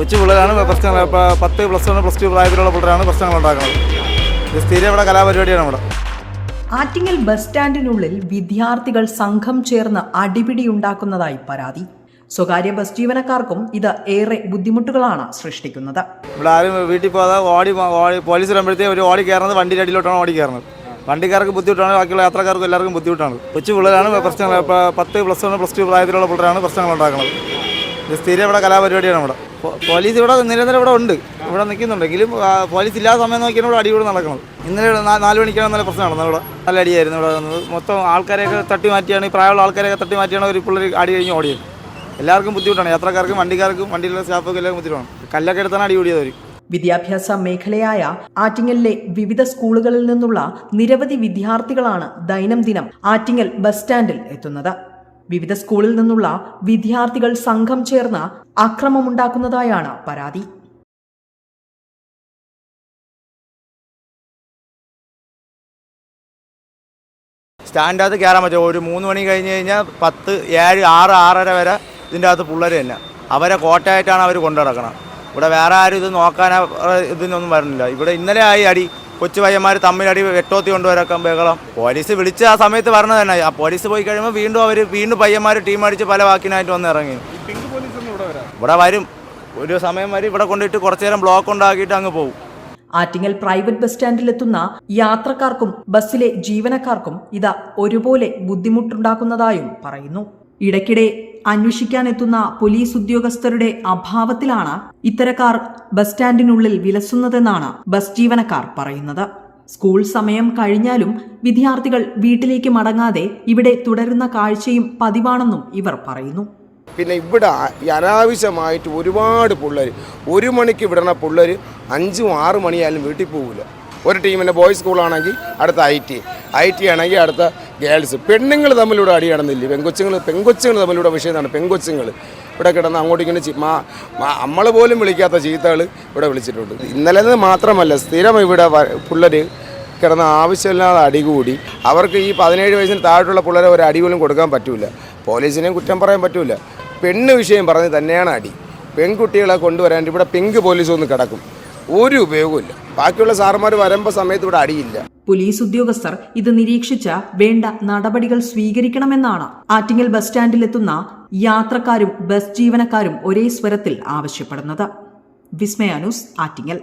കൊച്ചു പിള്ളേരാണ് പ്രശ്നങ്ങൾ പത്ത് പ്ലസ് വൺ പ്ലസ് ടു പ്രായത്തിലുള്ള പിള്ളേരാണ് പ്രശ്നങ്ങൾ ഉണ്ടാക്കുന്നത് ഇത് സ്ഥിരം ഇവിടെ കലാപരിപാടിയാണ് ഇവിടെ. ആറ്റിങ്ങൽ ബസ് സ്റ്റാൻഡിനുള്ളിൽ വിദ്യാർത്ഥികൾ സംഘം ചേർന്ന് അടിപിടി ഉണ്ടാക്കുന്നതായി പരാതി. സ്വകാര്യ ബസ് ജീവനക്കാർക്കും ഇത് ഏറെ ബുദ്ധിമുട്ടുകളാണ് സൃഷ്ടിക്കുന്നത്. ഇവിടെ ആരും വീട്ടിൽ പോകാതെ ഓടി ഓടി പോലീസ് വരുമ്പോഴത്തേക്ക് ഒരു ഓടി കയറുന്നത് വണ്ടിയുടെ അടിയിലോട്ടാണ് ഓടി കയറുന്നത്. വണ്ടിക്കാർക്ക് ബുദ്ധിമുട്ടാണ് ബാക്കിയുള്ള യാത്രക്കാർക്കും എല്ലാവർക്കും ബുദ്ധിമുട്ടാണ്. കൊച്ചു പിള്ളേരാണ് പ്രശ്നങ്ങൾ. പത്ത് പ്ലസ് വൺ പ്ലസ് ടു പ്രായത്തിലുള്ള പിള്ളേരാണ് പ്രശ്നങ്ങൾ ഉണ്ടാക്കുന്നത് സ്ഥിരം ഇവിടെ കലാപരിപാടിയാണ് ഇവിടെ. പോലീസ് ഇവിടെ നിരന്തരം ഇവിടെ ഉണ്ട്. ഇവിടെ നിൽക്കുന്നുണ്ടെങ്കിലും പോലീസ് ഇല്ലാത്ത സമയം നോക്കിയാണ് ഇവിടെ അടി ഇവിടെ നടക്കുന്നത്. ഇന്നലെ നാല് മണിക്കാണ് നല്ല പ്രശ്നം നടന്നത് ഇവിടെ. നല്ല അടിയായിരുന്നു ഇവിടെ വന്നത് മൊത്തം ആൾക്കാരെയൊക്കെ തട്ടി മാറ്റിയാണ് ഈ പ്രായമുള്ള ആൾക്കാരെയൊക്കെ തട്ടി മാറ്റിയാണ് ഒരു പിള്ളേർ അടി കഴിഞ്ഞ് ഓടിയത്. എല്ലാവർക്കും ബുദ്ധിമുട്ടാണ്. യാത്രക്കാർക്കും വണ്ടിക്കാർക്കും വണ്ടിയിലുള്ള സ്റ്റാഫൊക്കെ എല്ലാവർക്കും ബുദ്ധിമുട്ടാണ്. കല്ലൊക്കെ എടുത്താണ് അടി കൂടിയത് അവർ വിദ്യാഭ്യാസ മേഖലയായ ആറ്റിങ്ങലിലെ വിവിധ സ്കൂളുകളിൽ നിന്നുള്ള നിരവധി വിദ്യാർത്ഥികളാണ് ദൈനംദിനം ആറ്റിങ്ങൽ ബസ് സ്റ്റാൻഡിൽ എത്തുന്നത്. വിവിധ സ്കൂളിൽ നിന്നുള്ള വിദ്യാർത്ഥികൾ സംഘം ചേർന്ന് അക്രമമുണ്ടാക്കുന്നതായാണ് പരാതി. സ്റ്റാൻഡിനകത്ത് കയറാൻ പറ്റും. ഒരു മൂന്ന് മണി കഴിഞ്ഞ് കഴിഞ്ഞാൽ പത്ത് ഏഴ് ആറ് ആറര വരെ ഇതിന്റെ അകത്ത് പിള്ളേർ തന്നെ. അവരെ കോട്ടയായിട്ടാണ് അവർ കൊണ്ടു നടക്കണം ഇവിടെ വേറെ ആരും ഇത് നോക്കാൻ ഇതിനൊന്നും വരുന്നില്ല ഇവിടെ ഇന്നലെ ആയി അടി. കൊച്ചു പയ്യന്മാർ തമ്മിലടി വെട്ടോത്തി കൊണ്ടുവരൊക്കെ ബഹളം. പോലീസ് വിളിച്ച് ആ സമയത്ത് പറഞ്ഞത് തന്നെ ആ പോലീസ് പോയി കഴിയുമ്പോൾ വീണ്ടും അവർ വീണ്ടും പയ്യന്മാർ ടീം അടിച്ച് പല വാക്കിനായിട്ട് വന്ന് ഇറങ്ങി. ഇവിടെ വരും. ഒരു സമയം വരും ഇവിടെ കൊണ്ടിട്ട് കുറച്ചു നേരം ബ്ലോക്ക് ഉണ്ടാക്കിയിട്ട് അങ്ങ് പോകും ആറ്റിങ്ങൽ പ്രൈവറ്റ് ബസ് സ്റ്റാൻഡിലെത്തുന്ന യാത്രക്കാർക്കും ബസ്സിലെ ജീവനക്കാർക്കും ഇത് ഒരുപോലെ ബുദ്ധിമുട്ടുണ്ടാക്കുന്നതായും പറയുന്നു. ഇടയ്ക്കിടെ അന്വേഷിക്കാനെത്തുന്ന പോലീസ് ഉദ്യോഗസ്ഥരുടെ അഭാവത്തിലാണ് ഇത്തരക്കാർ ബസ് സ്റ്റാൻഡിനുള്ളിൽ വിലസുന്നതെന്നാണ് ബസ് ജീവനക്കാർ പറയുന്നത്. സ്കൂൾ സമയം കഴിഞ്ഞാലും വിദ്യാർത്ഥികൾ വീട്ടിലേക്ക് മടങ്ങാതെ ഇവിടെ തുടരുന്ന കാഴ്ചയും പതിവാണെന്നും ഇവർ പറയുന്നു. പിന്നെ ഇവിടെ അനാവശ്യമായിട്ട് ഒരുപാട് പിള്ളേർ ഒരു മണിക്ക് വിടണ പിള്ളേർ അഞ്ചും ആറു മണിയായാലും വീട്ടിൽ പോകില്ല ഒരു ടീമിന്റെ ബോയ്സ് സ്കൂളാണെങ്കിൽ അടുത്ത ഐ ടി. ഐ ടി ആണെങ്കിൽ അടുത്ത ഗേൾസ്. പെണ്ണുങ്ങൾ തമ്മിലൂടെ അടി നടന്നില്ല പെങ്കൊച്ചുങ്ങൾ പെങ്കൊച്ചുങ്ങൾ തമ്മിലൂടെ വിഷയമാണ് പെങ്കൊച്ചുങ്ങൾ. ഇവിടെ കിടന്ന് അങ്ങോട്ടും ഇങ്ങനെ മാ നമ്മൾ പോലും വിളിക്കാത്ത ചീത്തകൾ ഇവിടെ വിളിച്ചിട്ടുണ്ട്. ഇന്നലെ മാത്രമല്ല സ്ഥിരം ഇവിടെ പിള്ളേർ കിടന്ന് ആവശ്യമില്ലാതെ അടികൂടി അവർക്ക് ഈ പതിനേഴ് വയസ്സിന് താഴെയുള്ള പിള്ളേരെ ഒരു അടി പോലും കൊടുക്കാൻ പറ്റില്ല പോലീസിനെയും കുറ്റം പറയാൻ പറ്റില്ല പെണ്ണ് വിഷയം പറഞ്ഞ് തന്നെയാണ് അടി. പെൺകുട്ടികളെ കൊണ്ടുവരാൻ ഇവിടെ പിങ്ക് പോലീസ് ഒന്ന് കിടക്കും. ഒരു ഉപയോഗമില്ല ബാക്കിയുള്ള സാറന്മാർ വരുമ്പോൾ സമയത്ത് ഇവിടെ അടിയില്ല. പോലീസ് ഉദ്യോഗസ്ഥർ ഇത് നിരീക്ഷിച്ച വേണ്ട നടപടികൾ സ്വീകരിക്കണമെന്നാണ് ആറ്റിങ്ങൽ ബസ് സ്റ്റാൻഡിലെത്തുന്ന യാത്രക്കാരും ബസ് ജീവനക്കാരും ഒരേ സ്വരത്തിൽ ആവശ്യപ്പെടുന്നത്. വിസ്മയാനുസ് ആറ്റിങ്ങൽ.